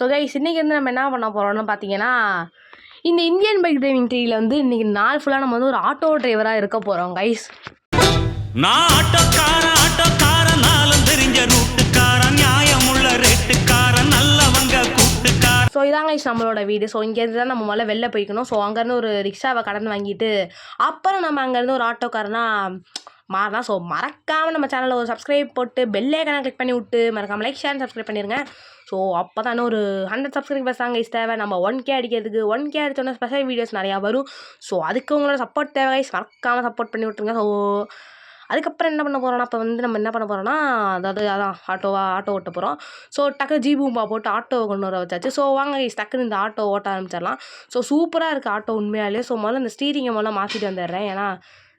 So guys இன்றைக்கி வந்து நம்ம என்ன பண்ண போகிறோம்னு பார்த்தீங்கன்னா இந்த இந்தியன் பைக் டிரைவிங் ட்ரீல வந்து இன்றைக்கி நாள் ஃபுல்லாக நம்ம வந்து ஒரு ஆட்டோ டிரைவராக இருக்க போகிறோம் கைஸ் நான் ஆட்டோக்காரன் ஆட்டோக்காரன் நாளும் தெரிஞ்ச ரூட்டுக்காரன் நியாயமுள்ள ரேட்டுக்காரன் நல்லவங்க கூட்டுக்காரன். ஸோ இதான் கைஸ் நம்மளோட வீடு. ஸோ இங்கேருந்து தான் நம்ம முதல்ல வெளில போய்க்கணும். ஸோ அங்கேருந்து ஒரு ரிக்ஷாவை கடன் வாங்கிட்டு அப்புறம் நம்ம அங்கேருந்து ஒரு ஆட்டோக்காரனா மாறலாம். ஸோ மறக்காமல் நம்ம சேனலில் ஒரு சப்ஸ்கிரைப் போட்டு பெல்லே கிளிக் பண்ணி விட்டு மறக்காமல் லைக் ஷேர் சப்ஸ்கிரைப் பண்ணிடுங்க ஸோ அப்போ தானே ஒரு ஹண்ட்ரட் சப்ஸ்கிரைபர்ஸ் தாங்க இஸ் தேவை. நம்ம ஒன் கே அடிக்கிறதுக்கு ஒன் கே அடித்தோன்னா ஸ்பெஷல் வீடியோஸ் நிறையா வரும். ஸோ அதுக்கு உங்களோட சப்போர்ட் தேவை மறக்காமல் சப்போர்ட் பண்ணி விட்ருங்க ஸோ அதுக்கப்புறம் என்ன பண்ண போகிறோம்னா இப்போ வந்து நம்ம என்ன பண்ண போகிறோம்னா அதாவது அதான் ஆட்டோவாக ஆட்டோ ஓட்ட போகிறோம் ஸோ டக்கு ஜீபூம்பா போட்டு ஆட்டோவை கொண்டு வர வச்சாச்சு. ஸோ வாங்க டக்குன்னு இந்த ஆட்டோ ஓட்ட ஆரம்பிச்சிடலாம். ஸோ சூப்பராக இருக்குது ஆட்டோ உண்மையாலே. ஸோ முதல்ல இந்த ஸ்டீரிங்கை முதல்ல மாற்றிட்டு வந்துடுறேன். ஏன்னா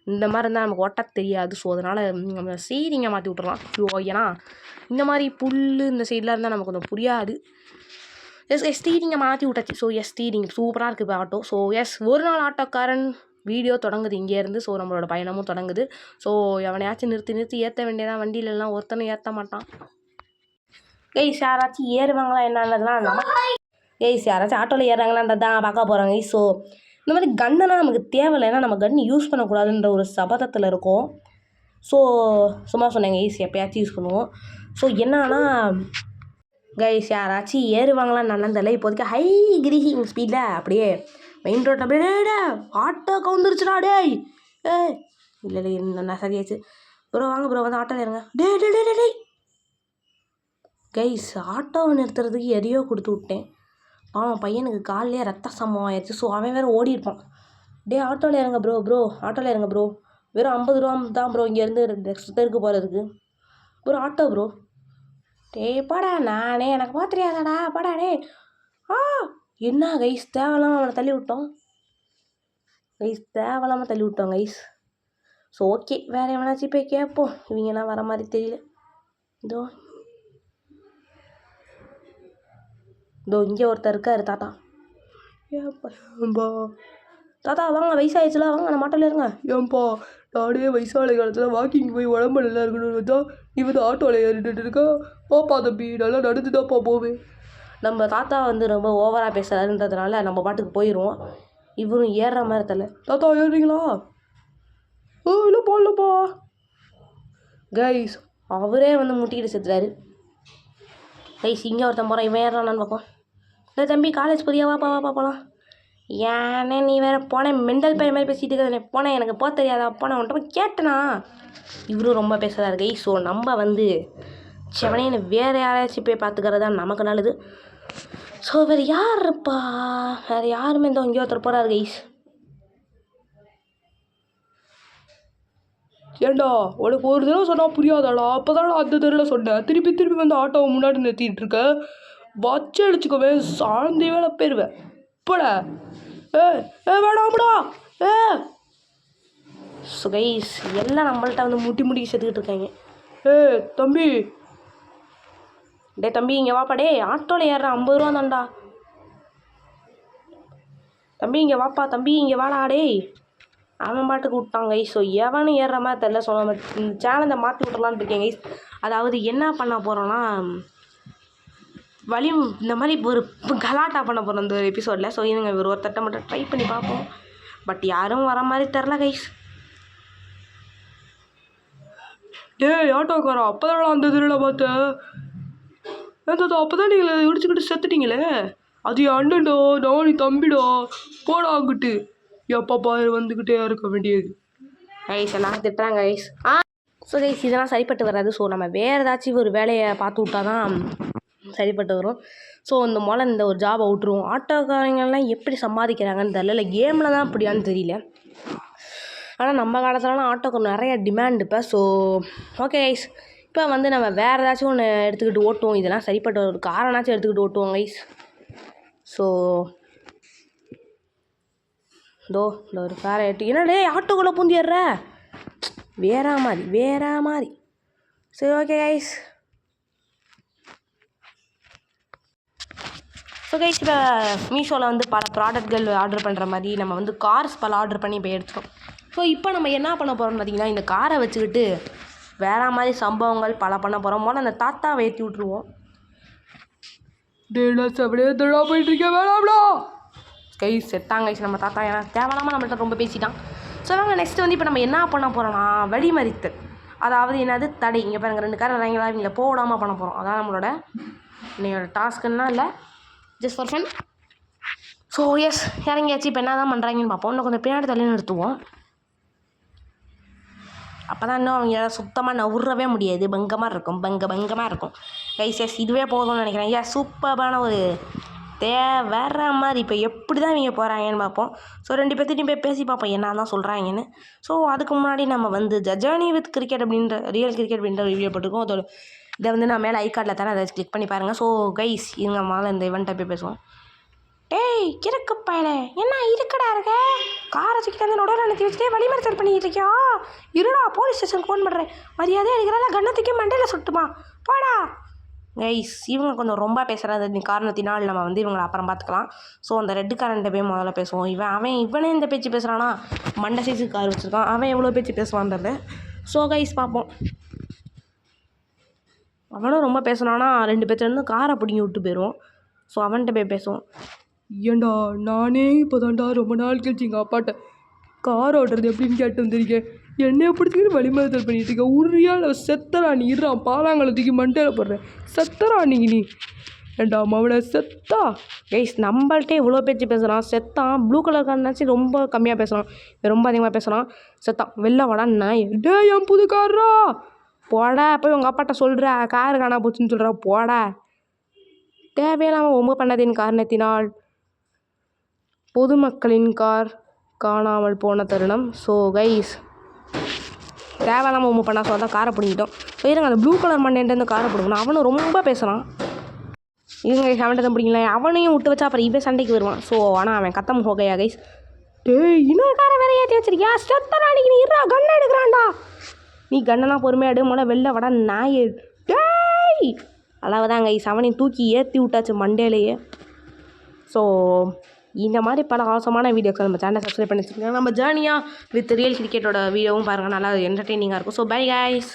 இந்த மாதிரி இருந்தால் நமக்கு ஓட்ட தெரியாது. ஸோ அதனால் நம்ம சீரிங்க மாற்றி விட்டுறலாம். ஸோ ஏன்னா இந்த மாதிரி புல் இந்த சைடெலாம் இருந்தால் நமக்கு கொஞ்சம் புரியாது. எஸ் எஸ் ஸ்டீரிங்கை மாற்றி விட்டாச்சு. ஸோ எஸ் ஸ்டீரிங் சூப்பராக இருக்குது இப்போ ஆட்டோ. ஸோ எஸ் ஒரு நாள் ஆட்டோக்காரன் வீடியோ தொடங்குது இங்கேருந்து ஸோ நம்மளோட பயணமும் தொடங்குது. ஸோ எவனையாச்சும் நிறுத்தி நிறுத்தி ஏற்ற வேண்டியதான். வண்டியிலலாம் ஒருத்தனும் ஏற்ற மாட்டான். கைஸ் யாராச்சும் ஏறுவாங்களா என்னன்னதுலாம் நமக்கு கைஸ் யாராச்சும் ஆட்டோவில் ஏறுறாங்களான்றது தான் பார்க்க போகிறாங்க ஸோ இந்த மாதிரி கன்னெல்லாம் நமக்கு தேவையில்லை ஏன்னா நம்ம கன் யூஸ் பண்ணக்கூடாதுன்ற ஒரு சபதத்தில் இருக்கும். ஸோ சும்மா சொன்னாங்க ஈஸி எப்பயாச்சும் யூஸ் பண்ணுவோம். ஸோ என்னன்னா கைஸ் யாராச்சும் ஏறுவாங்களான்னு நான் தெரியல. இப்போதைக்கு ஹை கிரீசிங் ஸ்பீடில் அப்படியே மெயின் ரோட்டில் அப்படியே டே ஆட்டோ கவுந்துருச்சுடா டேய். ஏ இல்லை இல்லை நான் சரியாச்சு. ப்ரோ வாங்க ப்ரோ வந்து ஆட்டோவில் இருங்க டே டே டே டே கைஸ் ஆட்டோவை நிறுத்துறதுக்கு எதையோ கொடுத்து விட்டேன். அவன் பையனுக்கு காலையிலே ரத்த சமம் ஆயிடுச்சு ஸோ அவன் வேறு ஓடி இருப்பான் டே ஆட்டோவில் இறங்க ப்ரோ ப்ரோ ஆட்டோவில் இறங்க ப்ரோ வெறும் ஐம்பது ரூபா தான் ப்ரோ இங்கேருந்து நெக்ஸ்ட் தெருக்கு போகிறதுக்கு ப்ரோ ஆட்டோ ப்ரோ டேய் படா. நானே எனக்கு பார்த்துறியாதாடா படா டே ஆ என்ன கைஸ் தேவலாம் அவனை தள்ளி விட்டோம். கைஸ் தேவலாமல் தள்ளி விட்டோம் கைஸ் ஸோ ஓகே வேறு எவனாச்சும் போய் கேட்போம். இவங்கெல்லாம் வர மாதிரி தெரியல. இதோ இதோ இங்கே ஒருத்தர் இருக்காரு தாத்தா. ஏப்பா தாத்தா வாங்க வயசாயிடுச்சுல வாங்க நம்ம ஆட்டோவில் இருங்க. ஏன்பா நானே வயசான காலத்தில் வாக்கிங் போய் உடம்பு நல்லா இருக்கணும்னு நீ வந்து ஆட்டோவில் ஏறிட்டு இருக்கா? பாப்பா தம்பி நல்லா நடந்துதான்ப்பா போவேன். நம்ம தாத்தா வந்து ரொம்ப ஓவராக பேசுகிறாருன்றதுனால நம்ம பாட்டுக்கு போயிடுவோம் இவரும் ஏறுற மாதிரி தெரியல. தாத்தா ஏறுறீங்களா? ஓ இல்லைப்பா இல்லைப்பா. கைஸ் அவரே வந்து முட்டிக்கிட்டு செத்துறாரு கைஸ் இங்கே ஒருத்தன் போகிறான் இவன் ஏறானான்னு பார்ப்போம் இல்லை தம்பி காலேஜ் போறியா வாப்பா வாப்பா போகலாம் ஏன்னே நீ வேற போனேன் மெண்டல் பையன் மாதிரி பேசிட்டு இருக்கிற போனேன் எனக்கு போக தெரியாதா? போனேன் உன்ட்ட போய் கேட்டனா? இவரும் ரொம்ப பேசுகிறாரு கைஸ் ஸோ நம்ம வந்து செவனேன்னு வேறு யாராச்சும் போய் பார்த்துக்கிறது தான் நமக்கு நல்லது. ஸோ வேறு யார் இருப்பா? வேறு யாருமே இந்த இங்கே ஒருத்தர் போகிறாரு கைஸ் ஏண்டா? உனக்கு ஒரு தடவை சொன்னால் புரியாதாடா? அப்போ அந்த தடவை சொன்னேன் திருப்பி திருப்பி வந்து ஆட்டோவை முன்னாடி நிறுத்திட்டு இருக்க. வச்சு அடிச்சுக்கவே சாந்தி வேலை போயிருவேன் போடா. ஏ ஏ வேணாம்டா ஏ. ஸோ கைஸ் எல்லாம் நம்மள்ட்ட வந்து முட்டி முட்டி செத்துக்கிட்டு இருக்காங்க. ஏ தம்பி. டேய் தம்பி இங்கே வாப்பா டேய். ஆட்டோவில் ஏறுற ஐம்பது ரூபா தான்டா. தம்பி இங்கே வாப்பா தம்பி இங்கே வாடா டேய். அவன் பாட்டுக்கு விட்டான் கைஸ் ஸோ எவனும் ஏறுற மாதிரி தெரில ஸோ நம்ம சேனலை மாற்றி விட்றலான்னு இருக்கேன் கைஸ் அதாவது என்ன பண்ண போகிறோன்னா வலியும் இந்த மாதிரி ஒரு கலாட்டா பண்ண போகிறோம் இந்த எபிசோடில் ஸோ இதுங்க ஒரு ஒருத்தட்ட மட்டும் ட்ரை பண்ணி பார்ப்போம். பட் யாரும் வர மாதிரி தெரில கைஸ் டேய் ஆட்டோக்காரா அப்போ அந்த இதில் பார்த்தேன் ஏன் அப்போ தான் நீங்கள் இடிச்சுக்கிட்டு செத்துட்டீங்களே? அது என் அண்ணன்டா நான் நீ போடா அங்கிட்டு. எப்போ பாரு வந்துக்கிட்டே இருக்க வேண்டியது. ஐஸ் எல்லாம் திட்டுறாங்க ஐஸ் ஆ ஸோ கைஸ் இதெல்லாம் சரிப்பட்டு வராது. ஸோ நம்ம வேறு ஏதாச்சும் ஒரு வேலையை பார்த்து விட்டா தான் சரிப்பட்டு வரும். ஸோ இந்த முதல்ல இந்த ஒரு ஜாபை விட்ருவோம் ஆட்டோக்காரங்கெல்லாம் எப்படி சம்பாதிக்கிறாங்கன்னு தெரியல. இல்லை கேமில் தான் அப்படியான்னு தெரியல. ஆனால் நம்ம காலத்துலலாம் ஆட்டோக்கு நிறைய டிமாண்ட் இப்போ. ஸோ ஓகே ஐஸ் இப்போ வந்து நம்ம வேறு ஏதாச்சும் ஒன்று எடுத்துக்கிட்டு ஓட்டுவோம். இதெல்லாம் சரிப்பட்ட ஒரு காரனாச்சும் எடுத்துக்கிட்டு ஓட்டுவோம் ஐஸ் ஸோ இதோ இந்த ஒரு காரை எட்டு. ஆட்டோக்குள்ளே பூந்திடுற வேற மாதிரி வேற மாதிரி. சரி ஓகே கைஸ் ஸோ கைஸ் இப்போ மீஷோவில் வந்து பல ப்ராடக்ட்கள் ஆர்டர் பண்ணுற மாதிரி நம்ம வந்து கார்ஸ் பல ஆர்டர் பண்ணி போய் எடுத்துட்டோம். ஸோ இப்போ நம்ம என்ன பண்ண போகிறோம்னு பார்த்தீங்கன்னா இந்த காரை வச்சுக்கிட்டு வேற மாதிரி சம்பவங்கள் பல பண்ண போகிறோம் போனால் அந்த தாத்தாவை ஏற்றி விட்ருவோம் டேய் அப்படியே செவனே தடா போயிட்டு வேணாம்டா. கை செத்தாங்க கைஸ் நம்ம தாத்தா ஏன்னா தேவையில்லாமல் நம்மள்ட்ட ரொம்ப பேசிட்டான். ஸோ வாங்க நெக்ஸ்ட் வந்து இப்போ நம்ம என்ன பண்ண போகிறோம்னா வழிமறித்தல் அதாவது என்னது? தடை. இங்கே பாருங்கள் ரெண்டு கார் இறங்களா இவங்களை போடாமல் பண்ண போகிறோம் அதான் நம்மளோட இன்னையோட டாஸ்க்குன்னா இல்லை? Just for fun so yes இறங்கியாச்சு. இப்போ என்ன தான் பண்ணுறாங்கன்னு பார்ப்போம். இன்னும் கொஞ்சம் பின்னாடி தள்ளி நிறுத்துவோம். அப்போ தான் இன்னும் அவங்க சுத்தமாக நவுறவே முடியாது. பங்கமாக இருக்கும். பங்க பங்கமாக இருக்கும். கைஸ் எஸ் இதுவே போதும்னு நினைக்கிறேன். ஏன் சூப்பரான ஒரு தே வேற மாதிரி இப்போ எப்படி தான் இவங்க போகிறாங்கன்னு பார்ப்போம். ஸோ ரெண்டு பேர்த்திட்டையும் போய் பேசி பார்ப்போம் என்ன தான் சொல்கிறாங்கன்னு ஸோ அதுக்கு முன்னாடி நம்ம வந்து ஜஜானி வித் கிரிக்கெட் அப்படின்ற ரியல் கிரிக்கெட் அப்படின்ற ரிவ்யூ போட்டுருக்கோம் அதோட இதை வந்து நான் மேலே ஐ கார்டில் தானே அதை கிளிக் பண்ணி பாருங்கள் ஸோ கைஸ் இவங்க முதல்ல இந்த இவெண்ட்டை போய் பேசுவோம். டேய் இருக்கு பயலே என்ன இருக்கடா இருக்க? காரை தூக்கிட்டு வந்து நடுவில் நிறுத்தி வச்சுட்டே வழிமறித்தல் பண்ணிக்கிட்டு இருக்கியா? இருடா போலீஸ் ஸ்டேஷன் ஃபோன் பண்ணுறேன் மரியாதையாக இருக்கிறால கண்ணை மண்டையில் சுட்டுமா? போடா. கைஸ் இவங்க கொஞ்சம் ரொம்ப பேசுகிறது காரணத்தினால் நம்ம வந்து இவங்களை அப்புறம் பார்த்துக்கலாம். ஸோ அந்த ரெட்டு காரன்ட்ட போய் முதல்ல பேசுவோம். இவன் அவன் இவனே இந்த பேச்சு பேசுகிறானா மண்டை சைஸு கார் வச்சுருக்கான். அவன் எவ்வளோ பேச்சு பேசுவான்றது. ஸோ கைஸ் பார்ப்போம். அவனும் ரொம்ப பேசுனானா ரெண்டு பேர்த்துலேருந்து காரை பிடிங்கி விட்டு போயிடுவோம் ஸோ அவன்கிட்ட போய் பேசுவோம். ஏண்டா நானே இப்போதான்டா ரொம்ப நாள் கழிச்சு எங்கள் அப்பாட்ட கார் ஓட்டுறது எப்படின்னு கேட்டு வந்திருக்கேன். என்னைய பிடிச்சிக்கிட்டு வழிமறுத்தல் பண்ணிட்டு இருக்க. உரியால செத்தரா நீ இருறா பாலாங்களை தூக்கி மண்டையில் போடுறேன் செத்தரா நீங்க நீ. ஏண்டா மவளை செத்தா? கைஸ் நம்மள்ட்டே இவ்வளோ பேச்சு பேசுகிறான் செத்தான் ப்ளூ கலர் காரனாச்சு ரொம்ப கம்மியாக பேசுகிறான் ரொம்ப அதிகமாக பேசுகிறான் செத்தான் வெளில வாடா நாய் டே என் புது காரா போடா போய் உங்கள் அப்பாட்ட சொல்கிற காரு காணா போச்சுன்னு சொல்கிற போடா. தேவையில்லாமல் ஒம்பு பண்ணதின் காரணத்தினால் பொதுமக்களின் கார் காணாமல் போன தருணம். ஸோ கைஸ் தேவையில்லாமல் ஒம்பு பண்ணா சொல்ல காரை பிடிங்கிட்டோம். ஸோ இருங்க அந்த ப்ளூ கலர் மண்டேன்ட்டு காரை பிடிக்கணும். அவனும் ரொம்ப பேசுகிறான் இருங்க கைஸ் அவன்கிட்ட தான் பிடிக்கல அவனையும் விட்டு வச்சா அப்புறம் இவன் சண்டைக்கு வருவான். ஸோ ஆனால் அவன் கத்தம் ஹோகையா கைஸ் டேய் இன்னொரு காரை வேற ஏற்றி வச்சிருக்கியா? செத்தரா நீ இருடா கண்ணை எடுக்கிறான்டா. நீ கண்ணெல்லாம் பொறுமையாக எடு முதல்ல வெளில வட நாய் டேய் அளவுதான் கைஸ் அவனையும் தூக்கி ஏற்றி விட்டாச்சு மண்டேலையே ஸோ இந்த மாதிரி பல அவசரமான வீடியோக்கள் நம்ம சேனலை சப்ஸ்கிரைப் பண்ணி வச்சுக்கோங்க நம்ம ஜேர்னியாக வித் ரியல் கிரிக்கெட்டோட வீடியோவும் பாருங்கள் நல்லா என்டர்டெய்னிங்காக இருக்கும். So bye guys